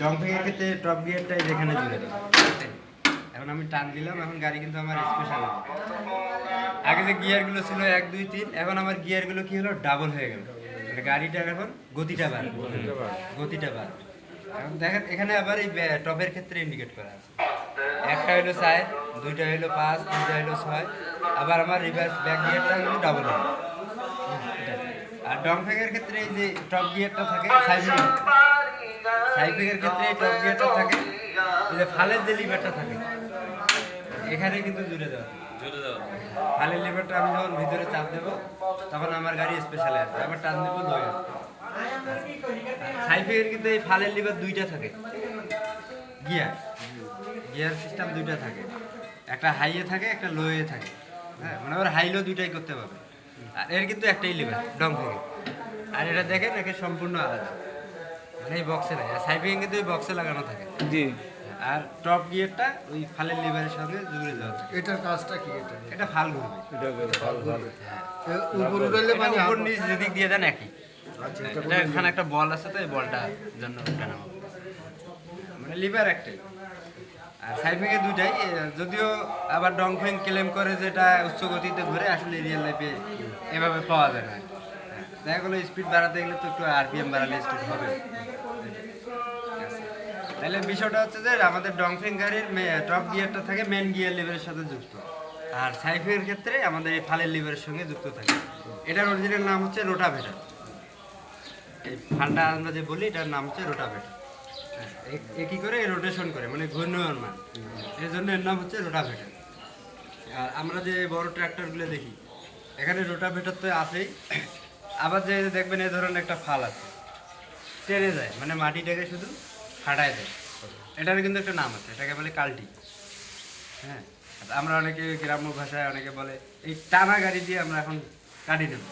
ডম্পিংয়ের ক্ষেত্রে টপ গিয়ারটাই যেখানে জুড়ে দেবো এখন আমি টান দিলাম এখন গাড়ি কিন্তু আমার স্পেশাল আগে যে গিয়ারগুলো ছিল এক দুই তিন এখন আমার গিয়ারগুলো কি হলো? ডাবল হয়ে গেল। মানে গাড়িটার এখন গতিটা বাড়বে। গতিটা বাড়বে। এখন দেখেন এখানে আবার এই টপের ক্ষেত্রে ইন্ডিকেট করা আছে। একটা হলো চার দুইটা হলো পাঁচ তিনটা হলো ছয়। আবার আমার রিভার্স ব্যাক গিয়ারটা কিন্তু ডাবল হবে আর ডংফ্যাংয়ের ক্ষেত্রে এই যে টপ গিয়ারটা থাকে সাইফিং সাইফিংয়ের ক্ষেত্রে এই টপ গিয়ারটা থাকে এই যে ফালের যে লিভারটা থাকে এখানে কিন্তু জুড়ে দেওয়া। জুড়ে দাও ফালের লিভারটা আমি যখন ভিতরে চাপ দেবো তখন আমার গাড়ি স্পেশালে আসবে। আবার টান দেবো লয়ে সাইফিংয়ের কিন্তু এই ফালের লিভার দুইটা থাকে। গিয়ার গিয়ার সিস্টেম দুইটা থাকে। একটা হাইয়ে থাকে একটা লোয়ে থাকে। হ্যাঁ মানে আবার হাই লো দুইটাই করতে পারবে। আর এর কিন্তু একটাই লিভার ডং থেকে আর এটা দেখেন একে সম্পূর্ণ আলাদা। মানে এই বক্সে নাই। আর কিন্তু এই বক্সে লাগানো থাকে। জি। আর টপ গিয়ারটা ওই ফালের লিভারের সঙ্গে জুড়ে দেওয়া থাকে। এটার কাজটা কি এটা? এটা ফাল ঘুরবে। এ উপর উঠাইলে এটা মানে উপর নিচ যেদিক দিয়ে দেন একই। আচ্ছা এটা এখানে একটা বল আছে তো এই বলটা জন্য উঠে মানে লিভার একটাই আর সাইফিংয়ে দুটাই এ, যদিও আবার ডং ডংফেং ক্লেম করে যেটা উচ্চ গতিতে ঘুরে আসলে রিয়েল লাইফে এভাবে পাওয়া যায় না। হ্যাঁ, দেখা গেলো স্পিড বাড়াতে গেলে তো একটু আরপিএম বাড়ালে স্পিড হবে। তাহলে বিষয়টা হচ্ছে যে আমাদের ডংফেং গাড়ির টপ গিয়ারটা থাকে মেন গিয়ার লিভারের সাথে যুক্ত। আর সাইফের ক্ষেত্রে আমাদের এই ফালের লিভারের সঙ্গে যুক্ত থাকে। এটার অরিজিনাল নাম হচ্ছে রোটাভেটার এই ফালটা আমরা যে বলি, এটার নাম হচ্ছে রোটাভেটার এ কি করে? রোটেশন করে মানে ঘূর্ণয়মান মান এই জন্য এর নাম হচ্ছে রোটাভেটার আর আমরা যে বড় ট্র্যাক্টরগুলো দেখি, এখানে রোটাভেটার তো আছেই। আবার যে দেখবেন এই ধরনের একটা ফাল আছে। টেনে যায় মানে মাটিটাকে শুধু ফাটায় দেয়। এটার কিন্তু একটা নাম আছে, এটাকে বলে কাল্টি। হ্যাঁ আমরা অনেকে গ্রাম্য ভাষায় অনেকে বলে, এই টানা গাড়ি দিয়ে আমরা এখন কাটি দেবো।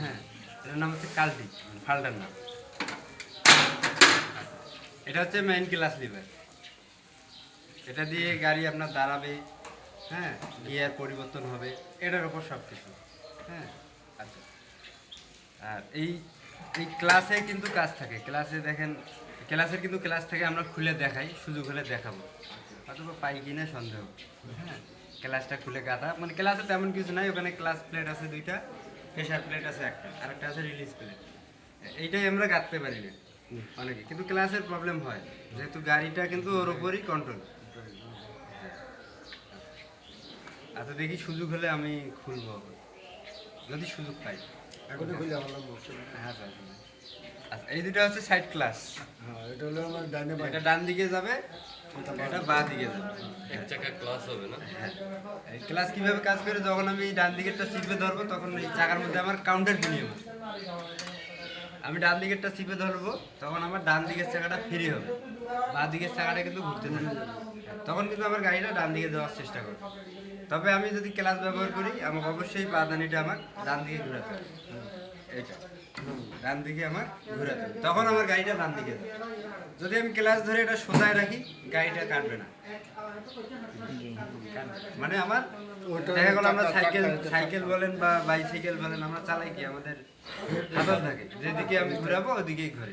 হ্যাঁ এটার নাম হচ্ছে কাল্টি, ফালটার নাম। এটা হচ্ছে মেইন ক্লাস লিভার এটা দিয়ে গাড়ি আপনার দাঁড়াবে হ্যাঁ গিয়ার পরিবর্তন হবে, এটার উপর সব কিছু হ্যাঁ আর এই এই ক্লাসে কিন্তু কাজ থাকে। ক্লাসে দেখেন ক্লাসের কিন্তু ক্লাস থেকে আমরা খুলে দেখাই, সুযোগ হলে দেখাবো। অথবা পাই কিনা সন্দেহ। হ্যাঁ ক্লাসটা খুলে গাঁথা মানে ক্লাসে তেমন কিছু নাই, ওখানে ক্লাস প্লেট আছে দুইটা প্রেশার প্লেট আছে একটা আর একটা আছে রিলিজ প্লেট এইটাই আমরা গাঁথতে পারি না, অনেকে। কিন্তু ক্লাসের প্রবলেম হয়, যেহেতু গাড়িটা কিন্তু ওর উপরই কন্ট্রোল আচ্ছা দেখি সুযোগ হলে আমি খুলবো। যদি সুযোগ পাই। বলছে হ্যাঁ স্যার আচ্ছা এই দুটো হচ্ছে সাইড ক্লাস হ্যাঁ এটা হলো আমার বাই এটা ডান দিকে যাবে এটা বাঁ দিকে যাবে। এক চাকা ক্লাস হবে না? হ্যাঁ এই ক্লাস কীভাবে কাজ করে যখন আমি ডান দিকেরটা চিপে ধরবো তখন এই চাকার মধ্যে আমার কাউন্টার নিয়ম আছে আমি ডান দিকেরটা চিপে ধরবো তখন আমার ডান দিকের চাকাটা ফ্রি হবে। বাঁ দিকের চাকাটা কিন্তু ঘুরতে থাকবে তখন কিন্তু আমার গাড়িটা ডান দিকে যাওয়ার চেষ্টা করবে। তবে আমি যদি ক্লাস ব্যবহার করি আমাকে অবশ্যই পাদানিটা আমার ডান দিকে ঘোরাতে হবে। এইটা। ডান দিকে আমার ঘোরাতে হবে তখন আমার গাড়িটা ডান দিকে যাবে। যদি আমি ক্লাস ধরে এটা সোজায় রাখি গাড়িটা কাটবে না। মানে আমার দেখা গেল আমরা সাইকেল সাইকেল বলেন বা বাইসাইকেল বলেন আমরা চালাই কি? আমাদের হাতল থাকে। যেদিকে আমি ঘুরাবো ওদিকেই ঘুরে।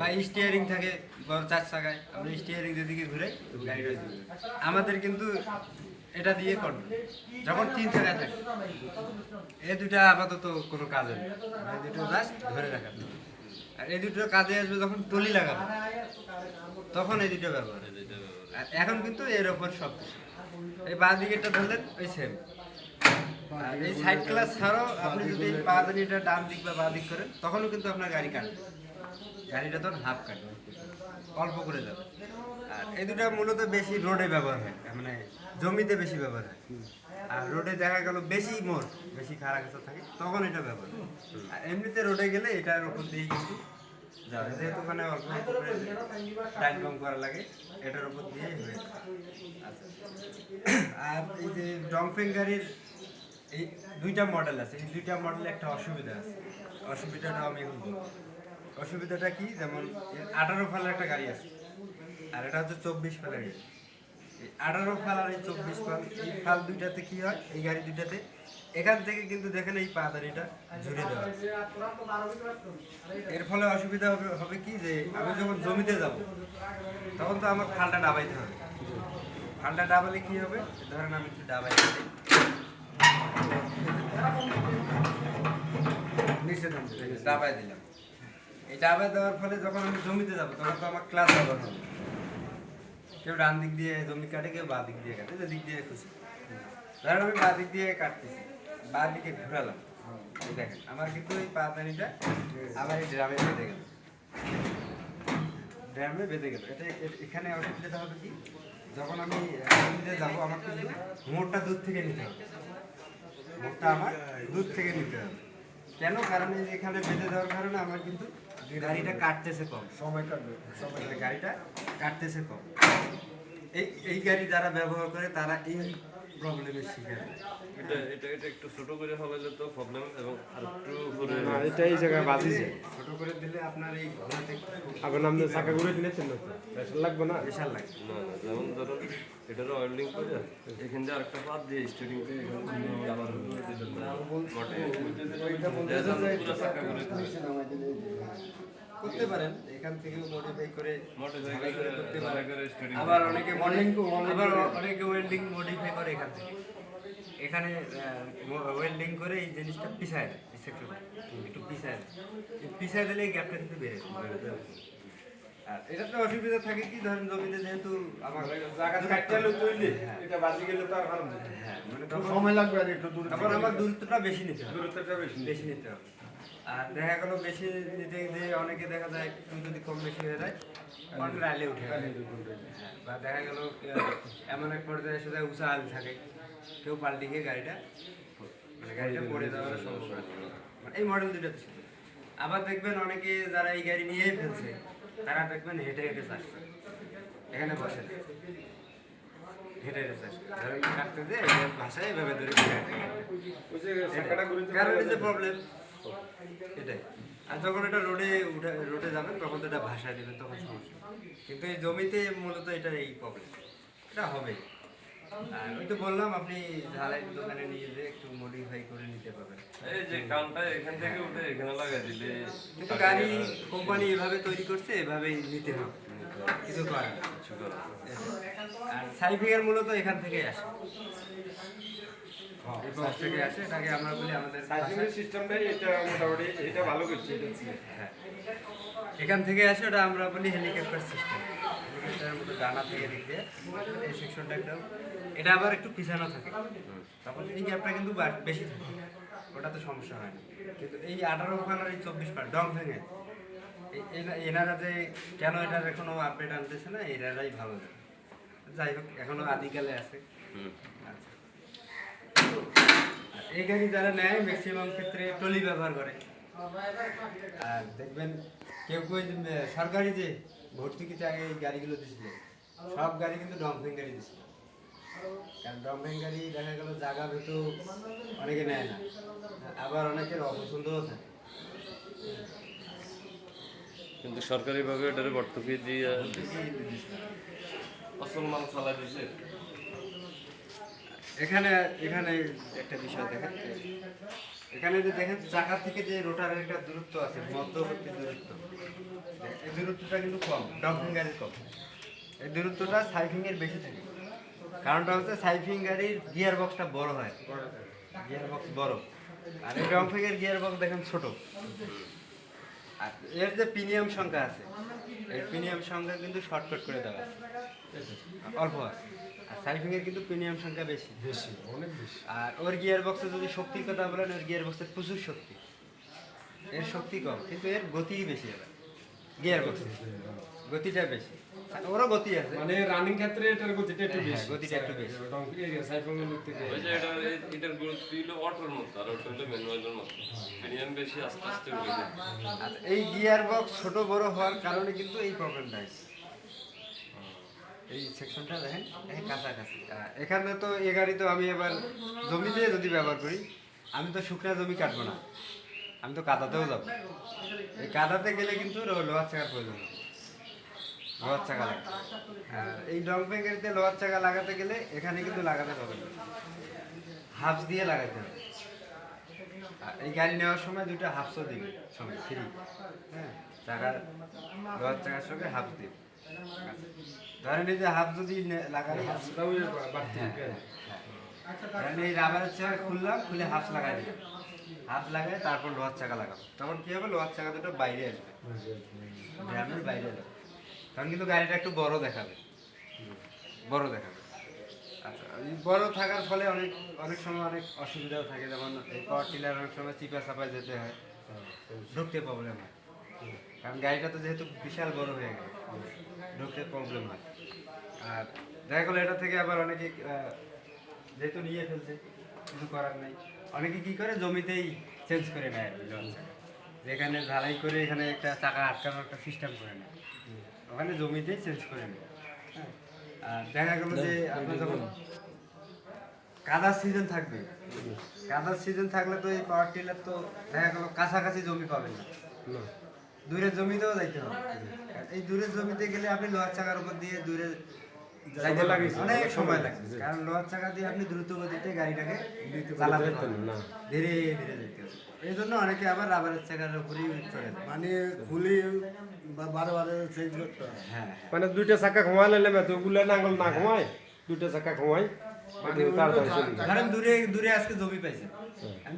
বা স্টিয়ারিং থাকে চার চাকায়। আমরা স্টিয়ারিং যেদিকে ঘুরাই গাড়িটা আমাদের কিন্তু এটা দিয়ে করবে। যখন তিন চাকায় থাকে এই দুটা আপাতত কোনো কাজ হবে না। এই দুটো জাস্ট ধরে রাখা। আর এই দুটো কাজে আসবে যখন টলি লাগাবো, তখন এই দুটো ব্যবহার আর এখন কিন্তু এর ওপর সব কিছু। এই বাঁ দিকেরটা ধরলেন, ওই সেম আর এই সাইড ক্লাস ছাড়াও আপনি যদি পা দানিটা ডান দিক বা বাঁ দিক করেন, তখনও কিন্তু আপনার গাড়ি কাটবে। গাড়িটা তখন হাফ কাটবে। অল্প করে যাবে। আর এই দুটো মূলত বেশি রোডে ব্যবহার হয় মানে জমিতে বেশি ব্যবহার হয়। আর রোডে দেখা গেল বেশি মোড়, বেশি খারাপ কিছু থাকে, তখন এটা ব্যবহার হয়। আর এমনিতে রোডে গেলে এটার উপর দিয়ে কিন্তু যেহেতু ওখানে অল্প টাইম কম করা লাগে, এটার উপর হয়ে আচ্ছা। আর এই যে ডংফেং গাড়ির এই দুইটা মডেল আছে, এই দুইটা মডেলে একটা অসুবিধা আছে। অসুবিধাটা আমি এখন অসুবিধাটা কি? যেমন আঠারো ফালের একটা গাড়ি আছে। আর এটা হচ্ছে চব্বিশ ফালের গাড়ি। আঠারো ফাল আর এই চব্বিশ ফাল, এই ফাল দুইটাতে কি হয়? এই গাড়ি দুইটাতে। এখান থেকে কিন্তু দেখেন এই পাদারিটা ঝুড়ে দেওয়া এর ফলে অসুবিধা হবে হবে কি যে আমি যখন জমিতে যাব, তখন তো আমার ফালটা ডাবাইতে হবে। ফালটা ডাবালে কি হবে? ধরেন আমি একটু ডাবাই। নিচে ডাবাই দিলাম। এই ডাবাই দেওয়ার ফলে যখন আমি জমিতে যাব, তখন তো আমার ক্লাস ব্যবহার হবে। কেউ ডান দিক দিয়ে জমি কাটে কেউ বাঁ দিক দিয়ে কাটে, যে দিক দিয়ে খুশি। ধরেন আমি বাঁ দিক দিয়ে কাটতেছি, বাঁ দিকে ঘুরালাম। দেখেন, আমার কিন্তু এই পাতানিটা আবার এই ড্রামে বেঁধে গেল। ড্রামে বেঁধে গেল। এটা এখানে অসুবিধাটা হবে কি? যখন আমি যাব, আমার কিন্তু মোড়টা দুধ থেকে নিতে হবে। মোড়টা আমার দুধ থেকে নিতে হবে। কেন? কারণ এখানে বেঁধে দেওয়ার কারণে আমার কিন্তু গাড়িটা কাটতেছে কম সময় কাটবে সময় মানে গাড়িটা কাটতেছে কম এই এই গাড়ি যারা ব্যবহার করে তারা এই প্রবলেমের শিকার এটা এটা এটা একটু ছোট করে ফেলালে তো প্রবলেম এবং আর একটু উপরে এটা এই জায়গায় বাজিছে ছোট করে দিলে আপনার এই ঘোরাতে আবার নাম চাকা ঘুরে দিলে তিন প্রেশার লাগবে না? বিশাল লাগে না না যেমন ধরুন এটার ওয়েল্ডিং করে এখান দিয়ে আরেকটা পাত দিয়ে স্টিয়ারিং দিয়ে এখানে আবার দিলেন। না মোটে পুরো চাকা ঘুরে দিলেন। নিচে নামাই দিলে এই যে। করতে পারেন এখান থেকেও মডিফাই করে Modify করে, করতে পারেন। আবার অনেকে মডেলিং আবার অনেকে ওয়েল্ডিং মডিফাই করে এখান থেকে। এখানে ওয়েল্ডিং করে এই জিনিসটা পিছায় দেয়। এই সেক্টরটা একটু পিছায় পিছায় দিলে এই গ্যাপটা কিন্তু বেড়ে আর এটা তো অসুবিধা থাকে কি? ধরেন জমিতে যেহেতু আমার জায়গা কাটতে হলে তৈরি। এটা বাজি গেলে তো আর কারণ হ্যাঁ মানে সময় লাগবে আর একটু দূর তারপর আমার দূরত্বটা বেশি নিতে হবে। দূরত্বটা বেশি বেশি নিতে হবে। আর দেখা গেল বেশি নিতে গিয়ে অনেকে দেখা যায় একটু যদি কম বেশি হয়ে যায় অনেক রাইলে উঠে গেল হ্যাঁ, বা দেখা গেল এমন এক পর্যায়ে এসে যায় উঁচা আল থাকে। কেউ পাল্টি গিয়ে গাড়িটা মানে গাড়িটা পড়ে যাওয়ার সম্ভাবনা মানে এই মডেল দুটো ছিল। আবার দেখবেন অনেকে যারা এই গাড়ি নিয়েই ফেলছে তারা দেখবেন হেঁটে হেঁটে চাচ্ছে এখানে বসে হেঁটে হেঁটে চাচ্ছে ধরেন কাটতে যে ভাষায় এভাবে ধরে ঘুরে আসে গাড়িটা। ওই যে চাকাটা ঘুরে দিলে কারণ যে প্রবলেম এটাই। আর যখন এটা রোডে উঠে রোডে যাবেন তখন তো এটা ভাষায় দেবেন তখন সমস্যা। কিন্তু এই জমিতে মূলত এটা এই প্রবলেম এটা হবে আর ওই তো বললাম আপনি ঝালাই দোকানে নিয়ে যেয়ে একটু মডিফাই করে নিতে পারবেন। এই যে কানটা এখান থেকে উঠে এখানে লাগাই দিলে কিন্তু গাড়ি কোম্পানি এভাবে তৈরি করছে এভাবেই নিতে হবে। কিছু করার। আর সাইফিংয়ের মূলত এখান থেকে আসে। এই বক্স থেকে আসে এটাকে আমরা বলি আমাদের সিস্টেমটাই এটা মোটামুটি এটা ভালো করছে। হ্যাঁ। এখান থেকে আসে ওটা আমরা বলি হেলিকপ্টার সিস্টেম হেলিকপ্টারের মতো ডানা থেকে দিক দিয়ে এই সেকশনটা একদম এটা আবার একটু পিছানো থাকে। তখন এই গ্যাপটা কিন্তু বেশি থাকে। ওটা তো সমস্যা হয় না। কিন্তু এই আঠারো ফান আর এই চব্বিশ ফান ডং ভেঙে। এনারা যে কেন এটার এখনও আপডেট আনতেছে না এনারাই ভালো যাই হোক এখনও আদিকালে আছে। আচ্ছা। এই গাড়ি যারা নেয় ম্যাক্সিমাম ক্ষেত্রে টলি ব্যবহার করে। আর দেখবেন কেউ কেউ সরকারি যে ভর্তুকিতে আগে এই গাড়িগুলো দিছিল সব গাড়ি কিন্তু ডম্পিং গাড়ি দিছিল। কারণ ডম্পিং গাড়ি দেখা গেল জায়গা ভেতু অনেকে নেয় না। আবার অনেকের অপছন্দও থাকে। কিন্তু সরকারিভাবে এটারে ভর্তুকি দিয়ে আসল মাল চালাই দিছে। এখানে এখানে একটা বিষয় দেখেন। এখানে যে দেখেন চাকা থেকে যে রোটারের একটা দূরত্ব আছে মধ্যবর্তী দূরত্ব। এই দূরত্বটা কিন্তু কম ডম্পিং গাড়ির কম। এই দূরত্বটা সাইফিং এর বেশি থাকে। কারণটা হচ্ছে সাইফিং গাড়ির গিয়ার বক্সটা বড় হয়। গিয়ার বক্স বড়। আর এই ডম্পিং গিয়ার বক্স দেখেন ছোট। আর এর যে প্রিমিয়াম সংখ্যা আছে এর প্রিমিয়াম সংখ্যা কিন্তু শর্টকাট করে দেওয়া আছে। অল্প আছে। আর সাইফিং এর কিন্তু প্রিমিয়াম সংখ্যা বেশি। বেশি অনেক বেশি। আর ওর গিয়ার বক্সে যদি শক্তির কথা বলেন ওর গিয়ার বক্সের প্রচুর শক্তি। এর শক্তি কম কিন্তু এর গতি বেশি এবার। গিয়ার বক্সে গতিটা বেশি। আর ওরও গতি আছে। মানে রানিং ক্ষেত্রে এটার গতিটা একটু হ্যাঁ, বেশি। গতিটা একটু বেশি। দিক থেকে ওই যে এটা এটার গুরুত্ব হলো অটোর মতো আর ওটা হলো ম্যানুয়ালের মতো। প্রিমিয়াম বেশি আস্তে আস্তে উঠে যায় আর এই গিয়ার বক্স ছোট বড় হওয়ার কারণে কিন্তু এই প্রবলেমটা আছে এই সেকশনটা দেখেন দেখেন কাছাকাছি। এখানে তো এ গাড়ি তো আমি এবার জমিতে যদি ব্যবহার করি আমি তো শুকনা জমি কাটবো না। আমি তো কাদাতেও যাব। এই কাদাতে গেলে কিন্তু লোহার চাকার প্রয়োজন লোহার চাকা লাগে। আর এই ডং পেন গাড়িতে লোহার চাকা লাগাতে গেলে এখানে কিন্তু লাগাতে হবে হাফস দিয়ে লাগাতে হবে। এই গাড়ি নেওয়ার সময় দুটো হাফসও দিবে সঙ্গে ফ্রি। হ্যাঁ চাকার লোহার চাকার সঙ্গে হাফ দিবে। ধরেন এই যে হাফ যদি লাগাই। সেটাও ওই হ্যাঁ, ধরেন এই রাবারের চাকা খুললাম খুলে হাফস লাগাই দিলাম। হাফ লাগাই তারপর লোহার চাকা লাগাবো। তখন কি হবে? লোহার চাকা দুটো বাইরে আসবে। ড্রামের বাইরে এলো তখন কিন্তু গাড়িটা একটু বড় দেখাবে। বড় দেখাবে। আচ্ছা বড় থাকার ফলে অনেক অনেক সময় অনেক অসুবিধাও থাকে। যেমন এই পাওয়ার টিলার অনেক সময় চিপা চাপায় যেতে হয়। ঢুকতে প্রবলেম হয়। কারণ গাড়িটা তো যেহেতু বিশাল বড় হয়ে গেল, ঢুকতে প্রবলেম হয়। আর দেখা গেলো এটা থেকে আবার অনেকে যেহেতু নিয়ে ফেলছে, কিছু করার নেই। অনেকে কি করে জমিতেই চেঞ্জ করে নেয়। যেখানে ঢালাই করে এখানে একটা চাকা আটকানোর একটা সিস্টেম করে নেয় ওখানে জমিতেই চেঞ্জ করে নেয় হ্যাঁ। আর দেখা গেল যে আপনার যখন কাদার সিজন থাকবে কাদার সিজন থাকলে তো এই পাওয়ার টিলার তো দেখা গেল কাছাকাছি জমি পাবেন না না। দূরের জমিতেও যাইতে হবে এই দূরের জমিতে গেলে আপনি লোহার চাকার উপর দিয়ে দূরে যাইতে লাগে লাগে, অনেক সময় কারণ লোহার চাকা দিয়ে আপনি দ্রুত গতিতে গাড়িটাকে চালাতে পারবেন না। ধীরে ধীরে যেতে হবে। এই জন্য অনেকে আবার রাবারের চাকার উপরেই চলে করে মানে খুলি বা বারে বারে চেঞ্জ করতে হয়। হ্যাঁ মানে দুইটা চাকা ঘুমাই লাইলে তো নাঙ্গল না ঘুমাই দুইটা চাকা ঘুমাই মানে। ধরেন দূরে দূরে আজকে জমি পাইছেন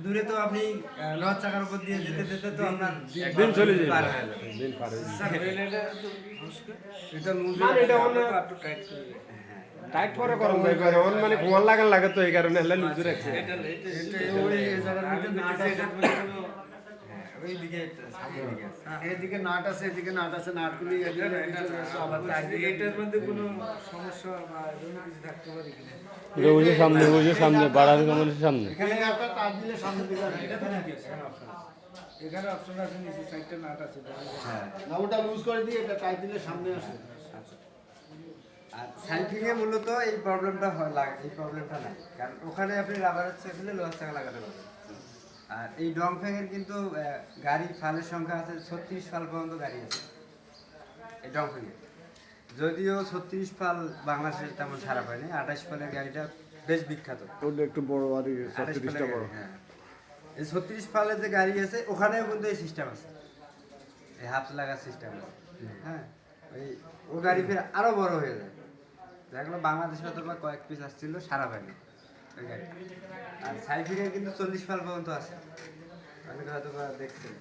দূরে তো আপনি লোহার চাকার উপর দিয়ে যেতে যেতে তো আপনার দিন চলে হয়ে যাবে। দিন পার হয়ে। এটা লুজ মানে এটা অন্য- টাইট করে করম যাই পারে অন মানে ঘুমার লাগান লাগে তো এই কারণে হেলে লুজ রাখছে ওই এই জায়গার মধ্যে হ্যাঁ, সামনের দিকে আছে। হ্যাঁ, এদিকে নাট আছে এদিকে নাট আছে নাট এদিকে পিছনে আবার এটার মধ্যে কোনো সমস্যা বা এরকম কিছু থাকতে পারে কিনা? ওটা ওই সামনে ওই সামনে বাড়ার কামানের সামনে। এখানে একটা তার দিলে সামনে দিকে এটা তো নাকি এখানে অপশন আছে। এখানে অপশন আছে নিচে সাইডটা নাট আছে হ্যাঁ। না ওটা লুজ করে দিয়ে এটা টাইট দিলে সামনে আসে। আর সাইকেলে মূলত এই প্রবলেমটা হয় লাগে এই প্রবলেমটা নাই। কারণ ওখানে আপনি রাবারের চাকা লোহার চাকা লাগাতে পারবেন। আর এই ডংফেংয়ের কিন্তু গাড়ি ফালের সংখ্যা আছে ছত্রিশ ফাল পর্যন্ত গাড়ি আছে। এই ডংফেংয়ে যদিও ছত্রিশ ফাল বাংলাদেশের তেমন ছাড়া পায়নি আঠাশ ফালের গাড়িটা বেশ বিখ্যাত। একটু বড় বাড়ি হ্যাঁ। এই ছত্রিশ ফালের যে গাড়ি আছে ওখানেও কিন্তু এই সিস্টেম আছে। এই হাফ লাগার সিস্টেম আছে। হ্যাঁ ওই ও গাড়ি ফের আরও বড় হয়ে যায়। যেগুলো বাংলাদেশে হয়তো বা কয়েক পিস আসছিল সারা পায়নি আর সাইফিকের কিন্তু চল্লিশ ফাল পর্যন্ত আছে। অনেকে হয়তো দেখছেন।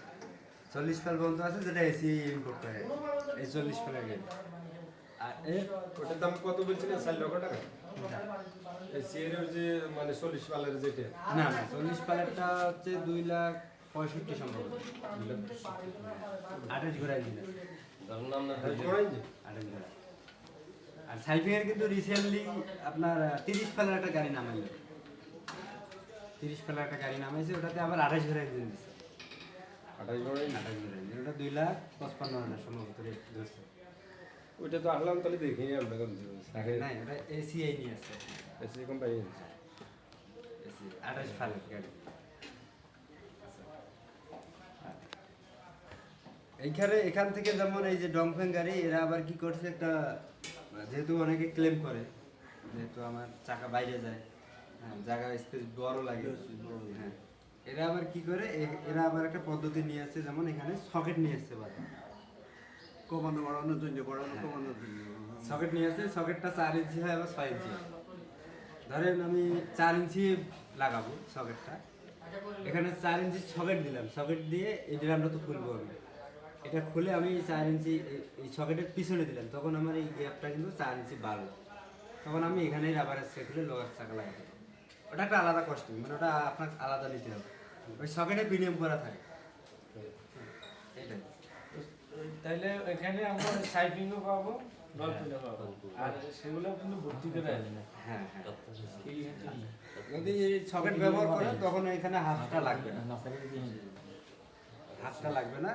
চল্লিশ ফাল পর্যন্ত আছে যেটা এসি ইম্পোর্ট করে। এই চল্লিশ ফালের গাড়ি আর এর ওটার দাম কত বলছিলেন? চার লক্ষ টাকা? যে মানে চল্লিশ পালের যেটা। না না চল্লিশ পালেরটা হচ্ছে দুই লাখ পঁয়ষট্টি সম্ভবত। আঠাশ আঠাশ ঘোড়া আর সাইফিংয়ের কিন্তু রিসেন্টলি আপনার তিরিশ পালের একটা গাড়ি নামাইল। তিরিশ পালের একটা গাড়ি নামাইছে ওটাতে আবার আঠাশ ঘোড়ায় দিন দিচ্ছে আঠাশ করাই আঠাশ ঘোড়ায় দিন ওটা দুই লাখ পঁচপান্ন হাজার সম্ভবত রেট ধরছে। ওইটা তো আসলাম তাহলে দেখিনি আমরা নাই ওটা এসিআই নিয়ে আসছে এসি কোম্পানি আছে। এসি আঠাশ ফালের গাড়ি। এইখানে এখান থেকে যেমন এই যে ডংফেং গাড়ি এরা আবার কি করছে একটা যেহেতু অনেকে ক্লেম করে যেহেতু আমার চাকা বাইরে যায় হ্যাঁ জায়গা স্পেস বড় লাগে হ্যাঁ। এরা আবার কি করে? এরা আবার একটা পদ্ধতি নিয়ে আসছে যেমন এখানে সকেট নিয়ে আসছে বাবা কমানো বাড়ানোর জন্য বাড়ানো কমানোর জন্য। সকেট নিয়ে আসছে সকেটটা চার ইঞ্চি হয় আবার ছয় ইঞ্চি ধরেন আমি চার ইঞ্চি লাগাবো সকেটটা এখানে চার ইঞ্চি সকেট দিলাম। সকেট দিয়ে এই ড্রামটা তো খুলবো আমি। এটা খুলে আমি চার ইঞ্চি এই- সকেটের পিছনে দিলাম। তখন আমার এই গ্যাপটা কিন্তু চার ইঞ্চি বাড়লো। তখন আমি এখানেই রাবারের সে খুলে লোহার চাকা লাগাতে পারব। ওটা একটা আলাদা কষ্ট মানে ওটা আপনার আলাদা নিতে হবে। ওই সকেটে প্রিমিয়াম করা থাকে। এটাই। তাইলে এখানে আমরা সাইপিংও পাবো পাবো। আর সেগুলো কিন্তু ভর্তি করে আনি। না হ্যাঁ। হ্যাঁ। যদি সকেট ব্যবহার করে তখন এখানে হাফটা লাগবে না। হাফটা লাগবে না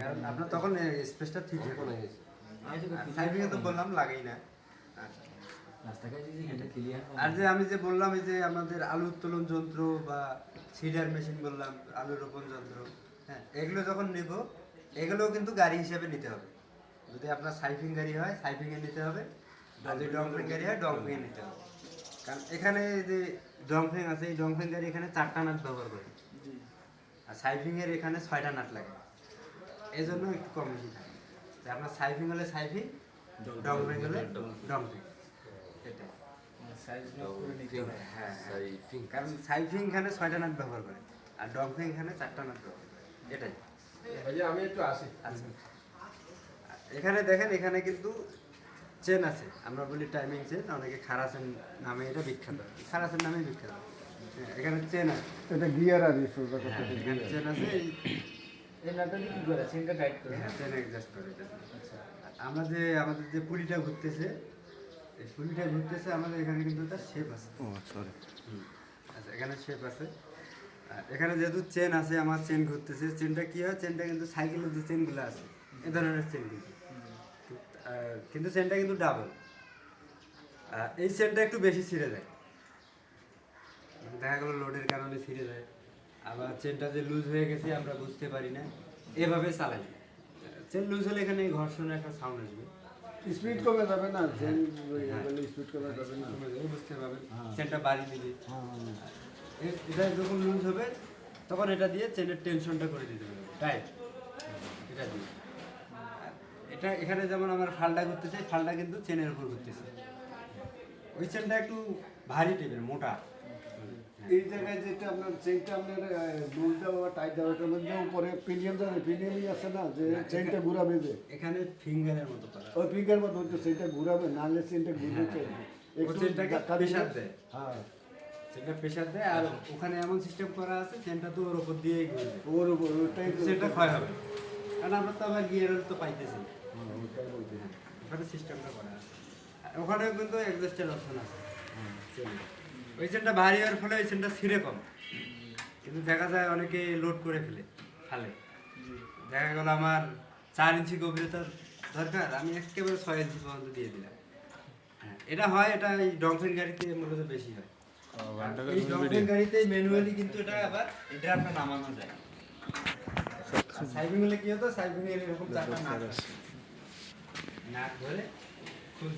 কারণ আপনার তখন স্পেসটা ঠিক হবে সাইডিং তো বললাম লাগেই না। আর যে আমি যে বললাম এই যে আমাদের আলু উত্তোলন যন্ত্র বা সিডার মেশিন বললাম আলু রোপণ যন্ত্র হ্যাঁ এগুলো যখন নেব এগুলোও কিন্তু গাড়ি হিসেবে নিতে হবে। যদি আপনার সাইফিং গাড়ি হয় সাইফিংয়ে নিতে হবে। আর যদি ডংফিং গাড়ি হয় ডংফিংয়ে নিতে হবে। কারণ এখানে যে ডংফিং আছে এই ডংফিং গাড়ি এখানে চারটা নাট ব্যবহার করে। আর সাইফিংয়ের এখানে ছয়টা নাট লাগে। এই জন্য একটু কম বেশি থাকে। যে আপনার সাইফিং হলে সাইফিং ডংফিং হলে ডংফিং এটাই সাইজ নক করে নিতে হবে হ্যাঁ হ্যাঁ। কারণ সাইফিং এখানে ছয়টা নাট ব্যবহার করে আর ডংফিং এখানে চারটা নাট ব্যবহার করে। এটাই। আমি একটু আসি। আচ্ছা। এখানে দেখেন এখানে কিন্তু চেন আছে। আমরা বলি টাইমিং চেন অনেকে খারাসেন নামে এটা বিখ্যাত। খারাসের নামে বিখ্যাত। হ্যাঁ, এখানে চেন আছে। এটা গিয়ার আর হ্যাঁ, এখানে চেন আছে। এই- নাটটা কি করে? সিনটা গাইড করে? হ্যাঁ চেন অ্যাডজাস্ট করে এটা। আমরা যে আমাদের যে পুলিটা ঘুরতেছে এই পুলিটা ঘুরতেছে আমাদের এখানে কিন্তু একটা শেপ আছে। Oh sorry. আচ্ছা এখানে শেপ আছে। এখানে যেহেতু চেন আছে আমার চেন ঘুরতেছে চেনটা কি হয় চেনটা কিন্তু সাইকেলের যে চেনগুলো আছে এ ধরনের চেন কিন্তু। কিন্তু চেনটা কিন্তু ডাবল এই চেনটা একটু বেশি ছিঁড়ে যায়। দেখা গেলো লোডের কারণে ছিঁড়ে যায়। আবার চেনটা যে লুজ হয়ে গেছে আমরা বুঝতে পারি না। এভাবে চালাই। চেন লুজ হলে এখানে ঘর্ষণের একটা সাউন্ড আসবে। স্পিড কমে যাবে না চেন স্পিড কমে যাবে। না বুঝতে পারবেন চেনটা বাড়ি দিবে। হ্যাঁ এটা যখন লুজ হবে তখন এটা দিয়ে চেনের টেনশনটা করে দিতে হবে। টাইট এটা দিয়ে। এটা এখানে যেমন আমার ফালটা ঘুরতেছে ফালটা কিন্তু চেনের উপর ঘুরতেছে। ওই চেনটা একটু ভারী টেপের মোটা। এই জায়গায় যেটা আপনার চেনটা আপনার দুল দেওয়া টাইট দেওয়া এটার মধ্যে উপরে যাবে পিনিয়নই আছে না যে চেনটা ঘুরাবে যে। এখানে ফিঙ্গারের মতো ওই ফিঙ্গার মতো হচ্ছে চেনটা ঘুরাবে নাহলে চেনটা ঘুরবে প্রেশার দেয়। হ্যাঁ। প্রেশার দেয় আর ওখানে এমন সিস্টেম করা আছে চেনটা তো ওর উপর দিয়েই ঘুরবে। ওর উপর ওটাই তো- চেনটা ক্ষয় হবে। কারণ আমরা তো আবার গিয়ার তো পাইতেছি। হ্যাঁ, হ্যাঁ, ওখানে সিস্টেমটা করা আছে। কিন্তু অ্যাডজাস্টের অপশন আছে। ওই চেনটা ভারী হওয়ার ফলে ওই চেনটা ছিঁড়ে কম। কিন্তু দেখা যায় অনেকে লোড করে ফেলে ফালে। দেখা গেল আমার চার ইঞ্চি গভীরতার দরকার আমি একেবারে ছয় ইঞ্চি পর্যন্ত দিয়ে দিলাম। হ্যাঁ এটা হয় এটা এই ডংফিন গাড়িতে মূলত বেশি হয়। এই ডংফিন গাড়িতে ম্যানুয়ালি কিন্তু এটা আবার ড্রামটা নামানো যায়। হলে কি হতো? এর এরকম চারটা নাট নাট ধরে খুলতে